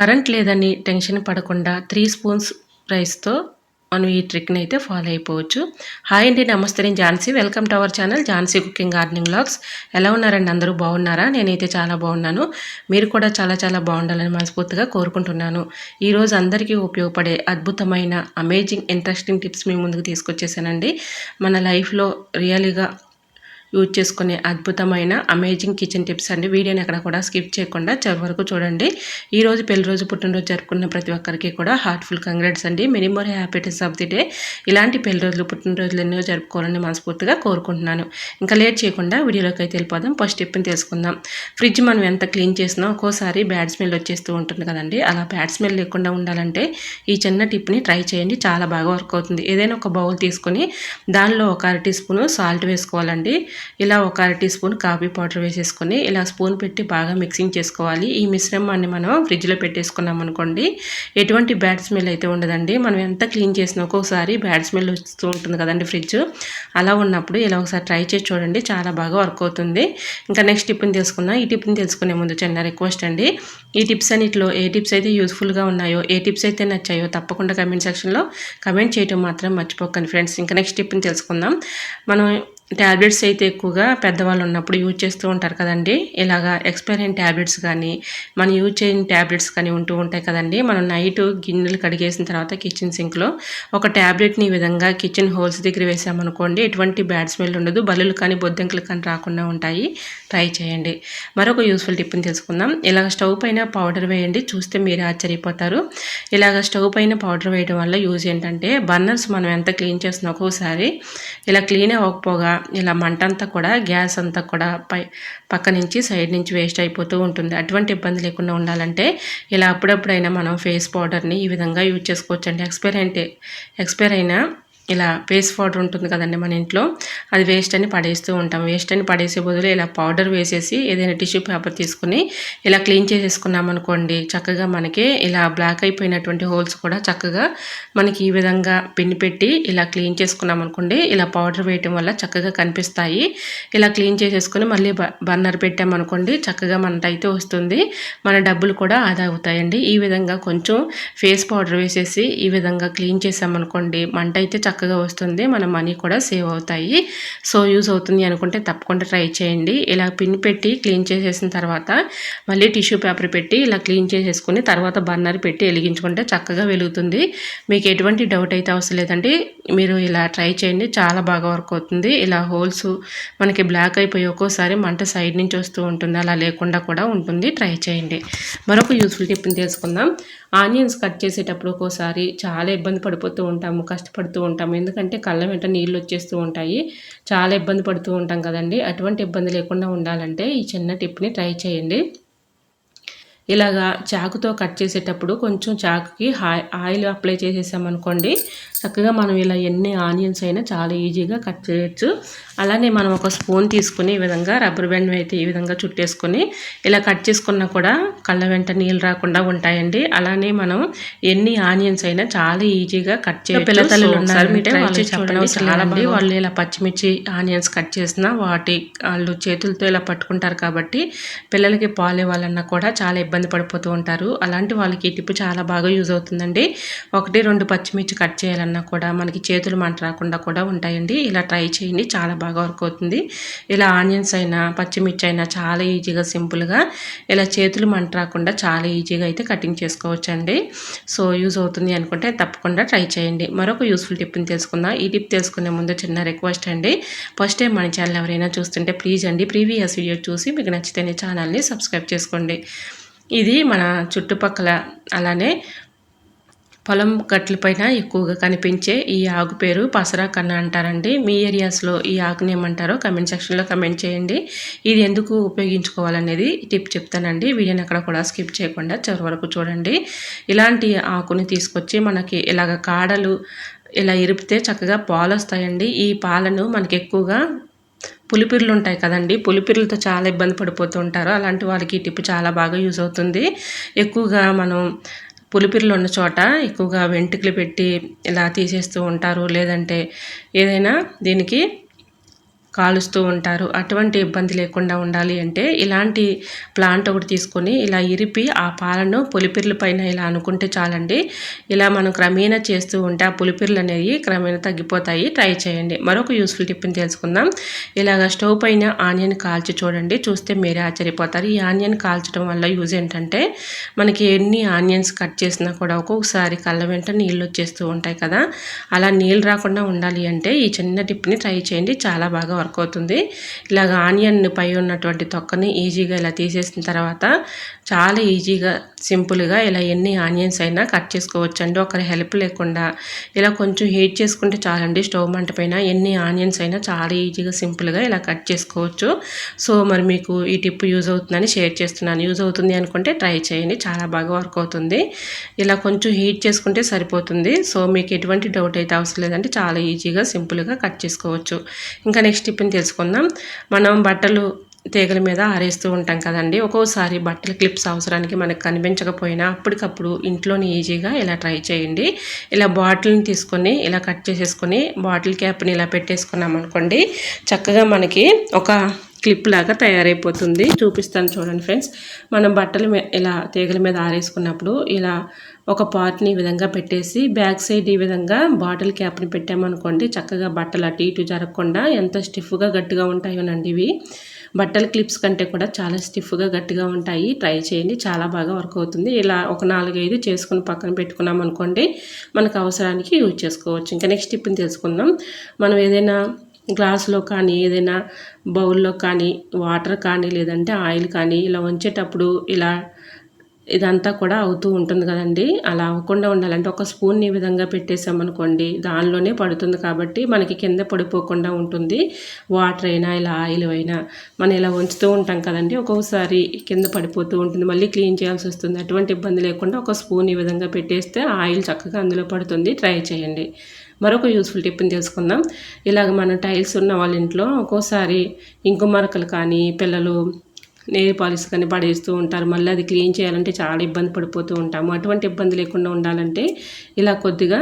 Current లేదని tension పడకుండా three spoons రైస్తో మనం ఈ ట్రిక్ని అయితే ఫాలో అయిపోవచ్చు. హాయ్ అండి నమస్తే. నేను Jhansi. Welcome to our channel Jhansi cooking gardening blogs ఎలా ఉన్నారండి అందరూ? బాగున్నారా? నేనైతే చాలా బాగున్నాను. మీరు కూడా చాలా చాలా బాగుండాలని మనస్ఫూర్తిగా కోరుకుంటున్నాను. ఈరోజు అందరికీ ఉపయోగపడే అద్భుతమైన అమేజింగ్ ఇంట్రెస్టింగ్ టిప్స్ మీ ముందుకు తీసుకొచ్చేసానండి. మన లైఫ్లో రియల్గా యూజ్ చేసుకునే అద్భుతమైన అమేజింగ్ కిచెన్ టిప్స్ అండి. వీడియోని ఎక్కడ కూడా స్కిప్ చేయకుండా చివరి వరకు చూడండి. ఈ రోజు పెళ్ళి రోజు పుట్టినరోజు జరుపుకున్న ప్రతి ఒక్కరికి కూడా హార్ట్ఫుల్ కంగ్రాట్స్ అండి. Many more happiness of the day ఇలాంటి పెళ్ళి రోజులు పుట్టినరోజులు ఎన్నో జరుపుకోవాలని మనస్ఫూర్తిగా కోరుకుంటున్నాను. ఇంకా లేట్ చేయకుండా వీడియోలోకి అయితే వెళ్ళిపోదాం. ఫస్ట్ టిప్ని తెలుసుకుందాం. ఫ్రిడ్జ్ మనం ఎంత క్లీన్ చేసినా ఒక్కోసారి బ్యాడ్ స్మెల్ వచ్చేస్తూ ఉంటుంది కదండి. అలా బ్యాడ్ స్మెల్ లేకుండా ఉండాలంటే ఈ చిన్న టిప్ని ట్రై చేయండి. చాలా బాగా వర్క్ అవుతుంది. ఏదైనా ఒక బౌల్ తీసుకొని దానిలో ఒక అర టీ స్పూన్ సాల్ట్ వేసుకోవాలండి. ఇలా ఒక అర టీ స్పూన్ కాఫీ పౌడర్ వేసేసుకొని ఇలా స్పూన్ పెట్టి బాగా మిక్సింగ్ చేసుకోవాలి. ఈ మిశ్రమాన్ని మనం ఫ్రిడ్జ్లో పెట్టేసుకున్నాం అనుకోండి ఎటువంటి బ్యాడ్ స్మెల్ అయితే ఉండదండి. మనం ఎంత క్లీన్ చేసినా ఒక్కొక్కసారి బ్యాడ్ స్మెల్ వస్తూ ఉంటుంది కదండి ఫ్రిడ్జ్. అలా ఉన్నప్పుడు ఇలా ఒకసారి ట్రై చేసి చూడండి చాలా బాగా వర్క్ అవుతుంది. ఇంకా నెక్స్ట్ టిప్ని తెలుసుకుందాం. ఈ టిప్ని తెలుసుకునే ముందు చిన్న రిక్వెస్ట్ అండి. ఈ టిప్స్ అన్నిటిలో ఏ టిప్స్ అయితే యూస్ఫుల్గా ఉన్నాయో ఏ టిప్స్ అయితే నచ్చాయో తప్పకుండా కమెంట్ సెక్షన్లో కమెంట్ చేయడం మాత్రం మర్చిపోకండి ఫ్రెండ్స్. ఇంకా నెక్స్ట్ టిప్ని తెలుసుకుందాం. మనం ట్యాబ్లెట్స్ అయితే ఎక్కువగా పెద్దవాళ్ళు ఉన్నప్పుడు యూజ్ చేస్తూ ఉంటారు కదండి. ఇలాగా ఎక్స్పైర్ అయిన ట్యాబ్లెట్స్ కానీ మనం యూజ్ చేయని ట్యాబ్లెట్స్ కానీ ఉంటూ ఉంటాయి కదండి. మనం నైట్ గిన్నెలు కడిగేసిన తర్వాత కిచెన్ సింక్లో ఒక ట్యాబ్లెట్ని ఈ విధంగా కిచెన్ హోల్స్ దగ్గర వేసామనుకోండి ఎటువంటి బ్యాడ్ స్మెల్ ఉండదు. బల్లులు కానీ బొద్దింకలు కానీ రాకుండా ఉంటాయి. ట్రై చేయండి. మరొక యూస్ఫుల్ టిప్ని తెలుసుకుందాం. ఇలాగ స్టవ్ పైన పౌడర్ వేయండి. చూస్తే మీరు ఆశ్చర్యపోతారు. ఇలాగ స్టవ్ పైన పౌడర్ వేయడం వల్ల యూజ్ ఏంటంటే బర్నర్స్ మనం ఎంత క్లీన్ చేసినా ఒక్కోసారి ఇలా క్లీన్ అవ్వకపోగా ఇలా మంట అంతా కూడా గ్యాస్ అంతా కూడా పై పక్క నుంచి సైడ్ నుంచి వేస్ట్ అయిపోతూ ఉంటుంది. అటువంటి ఇబ్బంది లేకుండా ఉండాలంటే ఇలా అప్పుడప్పుడైనా మనం ఫేస్ పౌడర్ని ఈ విధంగా యూజ్ చేసుకోవచ్చండి. ఎక్స్పైర్ అంటే ఎక్స్పైర్ అయినా ఇలా ఫేస్ పౌడర్ ఉంటుంది కదండి మన ఇంట్లో అది వేస్ట్ అని పడేస్తూ ఉంటాం. వేస్ట్ అని పడేసే బదులు ఇలా పౌడర్ వేసేసి ఏదైనా టిష్యూ పేపర్ తీసుకుని ఇలా క్లీన్ చేసేసుకున్నాం అనుకోండి చక్కగా మనకి ఇలా బ్లాక్ అయిపోయినటువంటి హోల్స్ కూడా చక్కగా మనకి ఈ విధంగా పిన్ పెట్టి ఇలా క్లీన్ చేసుకున్నాం అనుకోండి ఇలా పౌడర్ వేయటం వల్ల చక్కగా కనిపిస్తాయి. ఇలా క్లీన్ చేసేసుకుని మళ్ళీ బర్నర్ పెట్టామనుకోండి చక్కగా మనట వస్తుంది. మన డబ్బులు కూడా ఆదా అవుతాయండి. ఈ విధంగా కొంచెం ఫేస్ పౌడర్ వేసేసి ఈ విధంగా క్లీన్ చేసామనుకోండి మంట అయితే చక్క చక్కగా వస్తుంది. మన మనీ కూడా సేవ్ అవుతాయి. సో యూజ్ అవుతుంది అనుకుంటే తప్పకుండా ట్రై చేయండి. ఇలా పిన్ పెట్టి క్లీన్ చేసేసిన తర్వాత మళ్ళీ టిష్యూ పేపర్ పెట్టి ఇలా క్లీన్ చేసేసుకుని తర్వాత బర్నర్ పెట్టి వెలిగించుకుంటే చక్కగా వెలుగుతుంది. మీకు ఎటువంటి డౌట్ అయితే అవసరం లేదండి. మీరు ఇలా ట్రై చేయండి. చాలా బాగా వర్క్ అవుతుంది. ఇలా హోల్స్ మనకి బ్లాక్ అయిపోయి ఒక్కోసారి మంట సైడ్ నుంచి వస్తూ ఉంటుంది. అలా లేకుండా కూడా ఉంటుంది. ట్రై చేయండి. మరొక యూస్ఫుల్ టిప్ని తెలుసుకుందాం. ఆనియన్స్ కట్ చేసేటప్పుడు ఒక్కోసారి చాలా ఇబ్బంది పడిపోతూ ఉంటాము కష్టపడుతూ ఉంటాము. ఎందుకంటే కళ్ళ వెంట నీళ్ళు వచ్చేస్తూ ఉంటాయి. చాలా ఇబ్బంది పడుతూ ఉంటాం కదండి. అటువంటి ఇబ్బంది లేకుండా ఉండాలంటే ఈ చిన్న టిప్ని ట్రై చేయండి. ఇలాగా చాకుతో కట్ చేసేటప్పుడు కొంచెం చాకుకి ఆయిల్ అప్లై చేసేసామనుకోండి చక్కగా మనం ఇలా ఎన్ని ఆనియన్స్ అయినా చాలా ఈజీగా కట్ చేయొచ్చు. అలానే మనం ఒక స్పూన్ తీసుకుని ఈ విధంగా రబ్బర్ బ్యాండ్ అయితే ఈ విధంగా చుట్టేసుకొని ఇలా కట్ చేసుకున్నా కూడా కళ్ళ వెంట నీళ్ళు రాకుండా ఉంటాయండి. అలానే మనం ఎన్ని ఆనియన్స్ అయినా చాలా ఈజీగా కట్ చేయొచ్చు. పిల్లతల్లు ఉన్నారంటే వాళ్ళు చెప్పడం. చాలా బాగా వాళ్ళు ఇలా పచ్చిమిర్చి ఆనియన్స్ కట్ చేసిన వాటి వాళ్ళు చేతులతో ఇలా పట్టుకుంటారు కాబట్టి పిల్లలకి పాలు ఇవ్వాలన్నా కూడా చాలా ఇబ్బంది ఇబ్బంది పడిపోతూ ఉంటారు. అలాంటి వాళ్ళకి ఈ టిప్ చాలా బాగా యూజ్ అవుతుందండి. ఒకటి రెండు పచ్చిమిర్చి కట్ చేయాలన్నా కూడా మనకి చేతులు మంట రాకుండా కూడా ఉంటాయండి. ఇలా ట్రై చేయండి. చాలా బాగా వర్క్ అవుతుంది. ఇలా ఆనియన్స్ అయినా పచ్చిమిర్చి అయినా చాలా ఈజీగా సింపుల్గా ఇలా చేతులు మంట రాకుండా చాలా ఈజీగా అయితే కటింగ్ చేసుకోవచ్చండి. సో యూజ్ అవుతుంది అనుకుంటే తప్పకుండా ట్రై చేయండి. మరొక యూస్ఫుల్ టిప్ని తెలుసుకుందాం. ఈ టిప్ తెలుసుకునే ముందు చిన్న రిక్వెస్ట్ అండి. ఫస్ట్ టైం మన ఛానల్ ఎవరైనా చూస్తుంటే ప్లీజ్ అండి ప్రీవియస్ వీడియో చూసి మీకు నచ్చితేనే ఛానల్ని సబ్స్క్రైబ్ చేసుకోండి. ఇది మన చుట్టుపక్కల అలానే పొలం గట్లపైన ఎక్కువగా కనిపించే ఈ ఆకు పేరు పసరా కన్న అంటారండి. మీ ఏరియాస్లో ఈ ఆకుని ఏమంటారో కమెంట్ సెక్షన్లో కమెంట్ చేయండి. ఇది ఎందుకు ఉపయోగించుకోవాలనేది టిప్ చెప్తానండి. వీడియోని అక్కడ కూడా స్కిప్ చేయకుండా చివరి వరకు చూడండి. ఇలాంటి ఆకుని తీసుకొచ్చి మనకి ఇలాగ కాడలు ఇలా ఇరిపితే చక్కగా పాలు వస్తాయండి ఈ పాలను మనకి ఎక్కువగా పులిపిర్లు ఉంటాయి కదండి. పులిపిర్లతో చాలా ఇబ్బంది పడిపోతూ ఉంటారు అలాంటి వాళ్ళకి ఈ టిప్ చాలా బాగా యూజ్ అవుతుంది. ఎక్కువగా మనం పులిపిర్లు ఉన్న చోట ఎక్కువగా వెంట్రుకలు పెట్టి ఇలా తీసేస్తూ ఉంటారు. లేదంటే ఏదైనా దీనికి కాలుస్తూ ఉంటారు. అటువంటి ఇబ్బంది లేకుండా ఉండాలి అంటే ఇలాంటి ప్లాంట్ ఒకటి తీసుకొని ఇలా ఇరిపి ఆ పాలను పులిపిర్ల పైన ఇలా అనుకుంటే చాలండి. ఇలా మనం క్రమేణా చేస్తూ ఉంటే ఆ పులిపిర్లు అనేవి క్రమేణా తగ్గిపోతాయి. ట్రై చేయండి. మరొక యూస్ఫుల్ టిప్ని తెలుసుకుందాం. ఇలాగ స్టవ్ పైన ఆనియన్ కాల్చి చూడండి. చూస్తే మీరే ఆశ్చర్యపోతారు. ఈ ఆనియన్ కాల్చడం వల్ల యూజ్ ఏంటంటే మనకి ఎన్ని ఆనియన్స్ కట్ చేసినా కూడా ఒక్కొక్కసారి కళ్ళ వెంట నీళ్ళు వచ్చేస్తూ ఉంటాయి కదా. అలా నీళ్ళు రాకుండా ఉండాలి అంటే ఈ చిన్న టిప్ని ట్రై చేయండి. చాలా బాగా వర్క్ అవుతుంది. ఇలాగ ఆనియన్ పై ఉన్నటువంటి తొక్కని ఈజీగా ఇలా తీసేసిన తర్వాత చాలా ఈజీగా సింపుల్గా ఇలా ఎన్ని ఆనియన్స్ అయినా కట్ చేసుకోవచ్చు అండి ఒకరి హెల్ప్ లేకుండా ఇలా కొంచెం హీట్ చేసుకుంటే చాలండి. స్టవ్ మంట పైన ఎన్ని ఆనియన్స్ అయినా చాలా ఈజీగా సింపుల్గా ఇలా కట్ చేసుకోవచ్చు. సో మరి మీకు ఈ టిప్ యూజ్ అవుతుందని షేర్ చేస్తున్నాను. యూజ్ అవుతుంది అనుకుంటే ట్రై చేయండి. చాలా బాగా వర్క్ అవుతుంది. ఇలా కొంచెం హీట్ చేసుకుంటే సరిపోతుంది. సో మీకు ఎటువంటి డౌట్ అయితే అవసరం లేదంటే చాలా ఈజీగా సింపుల్గా కట్ చేసుకోవచ్చు. ఇంకా నెక్స్ట్ టిప్ని తెలుసుకుందాం. మనం బట్టలు తీగల మీద ఆరేస్తూ ఉంటాం కదండి. ఒక్కోసారి బట్టల క్లిప్స్ అవసరానికి మనకు కనిపించకపోయినా అప్పటికప్పుడు ఇంట్లోని ఈజీగా ఇలా ట్రై చేయండి. ఇలా బాటిల్ని తీసుకొని ఇలా కట్ చేసేసుకొని బాటిల్ క్యాప్ని ఇలా పెట్టేసుకున్నాం అనుకోండి చక్కగా మనకి ఒక క్లిప్ లాగా తయారైపోతుంది. చూపిస్తాను చూడండి ఫ్రెండ్స్. మనం బట్టలు ఇలా తీగల మీద ఆరేసుకున్నప్పుడు ఇలా ఒక పార్ట్ని ఈ విధంగా పెట్టేసి బ్యాక్ సైడ్ ఈ విధంగా బాటిల్ క్యాప్ని పెట్టామనుకోండి చక్కగా బట్టలు అటు ఇటు జరగకుండా ఎంత స్టిఫ్గా గట్టిగా ఉంటాయోనండి ఇవి. బట్టల క్లిప్స్ కంటే కూడా చాలా స్టిఫ్గా గట్టిగా ఉంటాయి. ట్రై చేయండి. చాలా బాగా వర్క్ అవుతుంది. ఇలా ఒక నాలుగైదు చేసుకుని పక్కన పెట్టుకున్నాం అనుకోండి మనకు అవసరానికి యూజ్ చేసుకోవచ్చు. ఇంకా నెక్స్ట్ టిప్ని తెలుసుకుందాం. మనం ఏదైనా గ్లాసులో కానీ ఏదైనా బౌల్లో కానీ వాటర్ కానీ లేదంటే ఆయిల్ కానీ ఇలా వంచేటప్పుడు ఇలా ఇదంతా కూడా అవుతూ ఉంటుంది కదండి. అలా అవ్వకుండా ఉండాలంటే ఒక స్పూన్ ఈ విధంగా పెట్టేసామనుకోండి దానిలోనే పడుతుంది కాబట్టి మనకి కింద పడిపోకుండా ఉంటుంది. వాటర్ అయినా ఇలా ఆయిల్ అయినా మనం ఇలా ఉంచుతూ ఉంటాం కదండి. ఒక్కొక్కసారి కింద పడిపోతూ ఉంటుంది. మళ్ళీ క్లీన్ చేయాల్సి వస్తుంది. అటువంటి ఇబ్బంది లేకుండా ఒక స్పూన్ ఈ విధంగా పెట్టేస్తే ఆయిల్ చక్కగా అందులో పడుతుంది. ట్రై చేయండి. మరొక యూస్ఫుల్ టిప్ని తెలుసుకుందాం ఇలాగ మన టైల్స్ ఉన్న వాళ్ళ ఇంట్లో ఒక్కోసారి ఇంకు మరకలు కానీ పిల్లలు నెయిల్ పాలిష్ కానీ పడేస్తూ ఉంటారు. మళ్ళీ అది క్లీన్ చేయాలంటే చాలా ఇబ్బంది పడిపోతూ ఉంటాము. అటువంటి ఇబ్బంది లేకుండా ఉండాలంటే ఇలా కొద్దిగా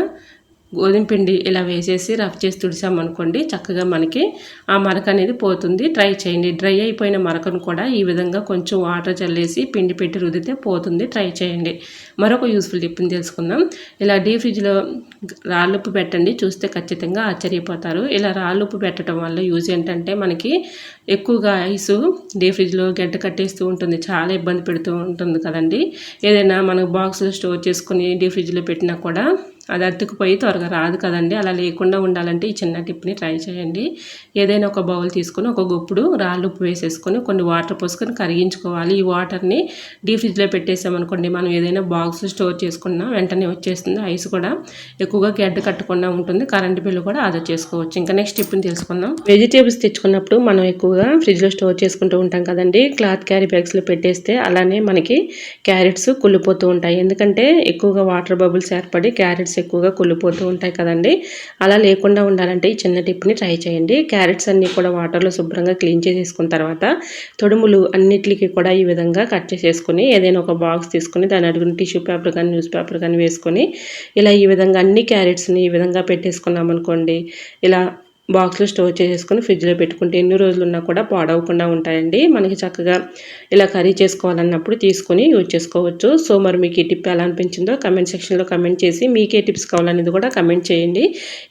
గోధుమ పిండి ఇలా వేసేసి రఫ్ చేసి తుడిసామనుకోండి చక్కగా మనకి ఆ మరక అనేది పోతుంది. ట్రై చేయండి. డ్రై అయిపోయిన మరకను కూడా ఈ విధంగా కొంచెం వాటర్ చల్లేసి పిండి పెట్టి రుదితే పోతుంది. ట్రై చేయండి. మరొక యూస్ఫుల్ టిప్ని తెలుసుకుందాం. ఇలా డీ ఫ్రిడ్జ్లో రాళ్ళుప్పు పెట్టండి. చూస్తే ఖచ్చితంగా ఆశ్చర్యపోతారు. ఇలా రాళ్ళుప్పు పెట్టడం వల్ల యూజ్ ఏంటంటే మనకి ఎక్కువగా ఐస్ డీ ఫ్రిడ్జ్లో గడ్డ కట్టేస్తూ ఉంటుంది. చాలా ఇబ్బంది పెడుతూ ఉంటుంది కదండి. ఏదైనా మనకు బాక్స్లో స్టోర్ చేసుకుని డీ ఫ్రిడ్జ్లో పెట్టినా కూడా అది అతుకుపోయి త్వరగా రాదు కదండి. అలా లేకుండా ఉండాలంటే ఈ చిన్న టిప్ని ట్రై చేయండి. ఏదైనా ఒక బౌల్ తీసుకొని ఒక గుప్పుడు రాళ్ళు ఉప్పు వేసేసుకొని కొన్ని వాటర్ పోసుకొని కరిగించుకోవాలి. ఈ వాటర్ని డీ ఫ్రిడ్జ్లో పెట్టేసామనుకోండి మనం ఏదైనా బాక్స్ స్టోర్ చేసుకున్నా వెంటనే వచ్చేస్తుంది. ఐస్ కూడా ఎక్కువగా గడ్డ కట్టకుండా ఉంటుంది. కరెంట్ బిల్లు కూడా ఆదా చేసుకోవచ్చు. ఇంకా నెక్స్ట్ టిప్ని తెలుసుకుందాం. వెజిటేబుల్స్ తెచ్చుకున్నప్పుడు మనం ఎక్కువగా ఫ్రిడ్జ్లో స్టోర్ చేసుకుంటూ ఉంటాం కదండి. క్లాత్ క్యారీ బ్యాగ్స్లో పెట్టేస్తే అలానే మనకి క్యారెట్స్ కుళ్ళిపోతూ ఉంటాయి. ఎందుకంటే ఎక్కువగా వాటర్ బబుల్స్ ఏర్పడి క్యారెట్స్ ఎక్కువగా కుళ్ళిపోతూ ఉంటాయి కదండి. అలా లేకుండా ఉండాలంటే ఈ చిన్న టిప్ని ట్రై చేయండి. క్యారెట్స్ అన్నీ కూడా వాటర్లో శుభ్రంగా క్లీన్ చేసేసుకున్న తర్వాత తొడుములు అన్నిటికీ కూడా ఈ విధంగా కట్ చేసేసుకొని ఏదైనా ఒక బాక్స్ తీసుకొని దాని అడుగున టిష్యూ పేపర్ కానీ న్యూస్ పేపర్ కానీ వేసుకొని ఇలా ఈ విధంగా అన్ని క్యారెట్స్ని ఈ విధంగా పెట్టేసుకున్నాం అనుకోండి ఇలా బాక్స్లో స్టోర్ చేసేసుకొని ఫ్రిడ్జ్లో పెట్టుకుంటే ఎన్ని రోజులు ఉన్నా కూడా పాడవకుండా ఉంటాయండి. మనకి చక్కగా ఇలా కర్రీ చేసుకోవాలన్నప్పుడు తీసుకొని యూజ్ చేసుకోవచ్చు. సో మరి మీకు ఈ టిప్ ఎలా అనిపించిందో కమెంట్ సెక్షన్లో కమెంట్ చేసి మీకే టిప్స్ కావాలనేది కూడా కమెంట్ చేయండి.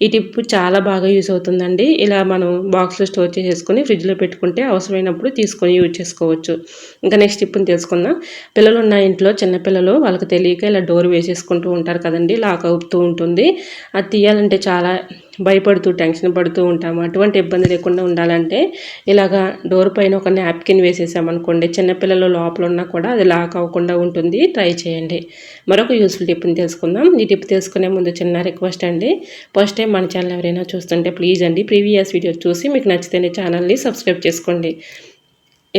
ఈ టిప్ చాలా బాగా యూజ్ అవుతుందండి. ఇలా మనం బాక్స్లో స్టోర్ చేసేసుకొని ఫ్రిడ్జ్లో పెట్టుకుంటే అవసరమైనప్పుడు తీసుకొని యూజ్ చేసుకోవచ్చు. ఇంకా నెక్స్ట్ టిప్ని తెలుసుకుందాం. పిల్లలు ఉన్న ఇంట్లో చిన్నపిల్లలు వాళ్ళకి తెలియక ఇలా డోర్ వేసేసుకుంటూ ఉంటారు కదండి. లాక్ అవుతూ ఉంటుంది. అది తీయాలంటే చాలా భయపడుతూ టెన్షన్ పడుతూ ఉంటాము. అటువంటి ఇబ్బంది లేకుండా ఉండాలంటే ఇలాగా డోర్ పైన ఒక నాప్కిన్ వేసేసామనుకోండి చిన్నపిల్లలు లోపల ఉన్నా కూడా అది లాక్ అవ్వకుండా ఉంటుంది. ట్రై చేయండి. మరొక యూస్ఫుల్ టిప్ని తెలుసుకుందాం. ఈ టిప్ తెలుసుకునే ముందు చిన్న రిక్వెస్ట్ అండి. ఫస్ట్ టైం మన ఛానల్ ఎవరైనా చూస్తుంటే ప్లీజ్ అండి ప్రీవియస్ వీడియో చూసి మీకు నచ్చితేనే ఛానల్ని సబ్స్క్రైబ్ చేసుకోండి.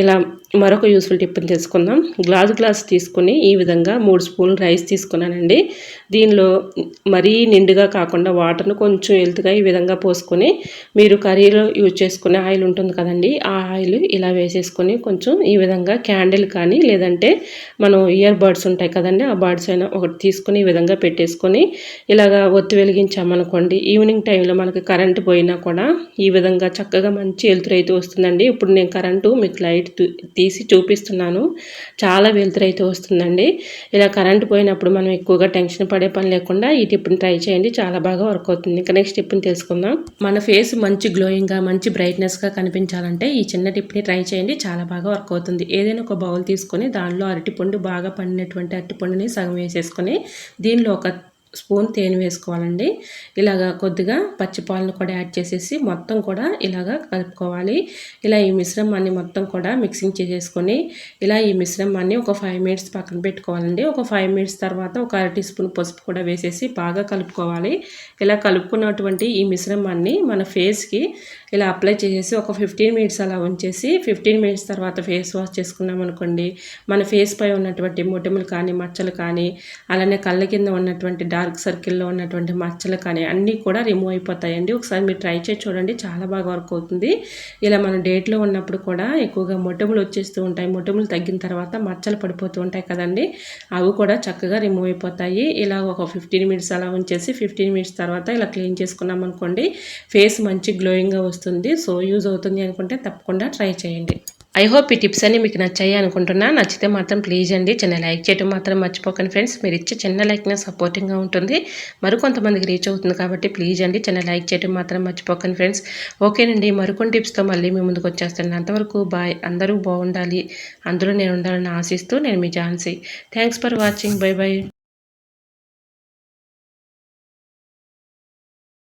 ఇలా మరొక యూస్ఫుల్ టిప్ని తెలుసుకుందాం. గ్లాస్ గ్లాస్ తీసుకుని ఈ విధంగా మూడు స్పూన్లు రైస్ తీసుకున్నానండి. దీనిలో మరీ నిండుగా కాకుండా వాటర్ను కొంచెం ఎలుతుగా ఈ విధంగా పోసుకొని మీరు కర్రీలో యూజ్ చేసుకునే ఆయిల్ ఉంటుంది కదండి ఆ ఆయిల్ ఇలా వేసేసుకొని కొంచెం ఈ విధంగా క్యాండిల్ కానీ లేదంటే మనం ఇయర్ బర్డ్స్ ఉంటాయి కదండి ఆ బర్డ్స్ అయినా ఒకటి తీసుకుని ఈ విధంగా పెట్టేసుకొని ఇలాగా ఒత్తి వెలిగించామనుకోండి ఈవినింగ్ టైంలో మనకి కరెంటు పోయినా కూడా ఈ విధంగా చక్కగా మంచి వెలుతురు అయితే వస్తుందండి. ఇప్పుడు నేను కరెంటు మీకు లైట్ తీసి చూపిస్తున్నాను. చాలా వెలుతురు అయితే వస్తుందండి. ఇలా కరెంట్ పోయినప్పుడు మనం ఎక్కువగా టెన్షన్ పడే పని లేకుండా ఈ టిప్ని ట్రై చేయండి. చాలా బాగా వర్క్ అవుతుంది. ఇంకా నెక్స్ట్ టిప్ని తెలుసుకుందాం. మన ఫేస్ మంచి గ్లోయింగ్గా మంచి బ్రైట్నెస్గా కనిపించాలంటే ఈ చిన్న టిప్ని ట్రై చేయండి. చాలా బాగా వర్క్ అవుతుంది. ఏదైనా ఒక బౌల్ తీసుకొని దానిలో అరటిపండు బాగా పండినటువంటి అరటిపండుని సగం వేసేసుకొని దీనిలో ఒక స్పూన్ తేనె వేసుకోవాలండి. ఇలాగా కొద్దిగా పచ్చిపాలను కూడా యాడ్ చేసేసి మొత్తం కూడా ఇలాగా కలుపుకోవాలి. ఇలా ఈ మిశ్రమాన్ని మొత్తం కూడా మిక్సింగ్ చేసేసుకొని ఇలా ఈ మిశ్రమాన్ని ఒక ఫైవ్ మినిట్స్ పక్కన పెట్టుకోవాలండి. ఒక ఫైవ్ మినిట్స్ తర్వాత ఒక అర టీ స్పూన్ పసుపు కూడా వేసేసి బాగా కలుపుకోవాలి. ఇలా కలుపుకున్నటువంటి ఈ మిశ్రమాన్ని మన ఫేస్కి ఇలా అప్లై చేసేసి ఒక ఫిఫ్టీన్ మినిట్స్ అలా ఉంచేసి ఫిఫ్టీన్ మినిట్స్ తర్వాత ఫేస్ వాష్ చేసుకున్నాం అనుకోండి మన ఫేస్ పై ఉన్నటువంటి మొటిములు కానీ మచ్చలు కానీ అలానే కళ్ళ కింద ఉన్నటువంటి డార్క్ సర్కిల్లో ఉన్నటువంటి మచ్చలు కానీ అన్నీ కూడా రిమూవ్ అయిపోతాయండి. ఒకసారి మీరు ట్రై చేసి చూడండి చాలా బాగా వర్క్ అవుతుంది. ఇలా మనం డేట్లో ఉన్నప్పుడు కూడా ఎక్కువగా మొటిములు వచ్చేస్తూ ఉంటాయి. మొటిములు తగ్గిన తర్వాత మచ్చలు పడిపోతూ ఉంటాయి కదండి అవి కూడా చక్కగా రిమూవ్ అయిపోతాయి. ఇలా ఒక ఫిఫ్టీన్ మినిట్స్ అలా ఉంచేసి ఫిఫ్టీన్ మినిట్స్ తర్వాత ఇలా క్లీన్ చేసుకున్నాం అనుకోండి ఫేస్ మంచి గ్లోయింగ్గా వస్తుంది. సో యూజ్ అవుతుంది అనుకుంటే తప్పకుండా ట్రై చేయండి. ఐ హోప్ ఈ టిప్స్ అన్ని మీకు నచ్చాయి అనుకుంటున్నా. నచ్చితే మాత్రం ప్లీజ్ అండి. చిన్న లైక్ చేయడం మాత్రం మర్చిపోకండి ఫ్రెండ్స్ మీరు ఇచ్చే చిన్న లైక్ సపోర్టింగ్గా ఉంటుంది. మరికొంతమందికి రీచ్ అవుతుంది కాబట్టి ప్లీజ్ అండి. చిన్న లైక్ చేయడం మాత్రం మర్చిపోకండి ఫ్రెండ్స్ ఓకేనండి. మరికొన్ని టిప్స్తో మళ్ళీ మీ ముందుకు వచ్చేస్తాను. అంతవరకు బాయ్ అందరూ బాగుండాలి. అందరూ నేను ఉండాలని ఆశిస్తూ నేను మీ Jhansi. Thanks for watching bye bye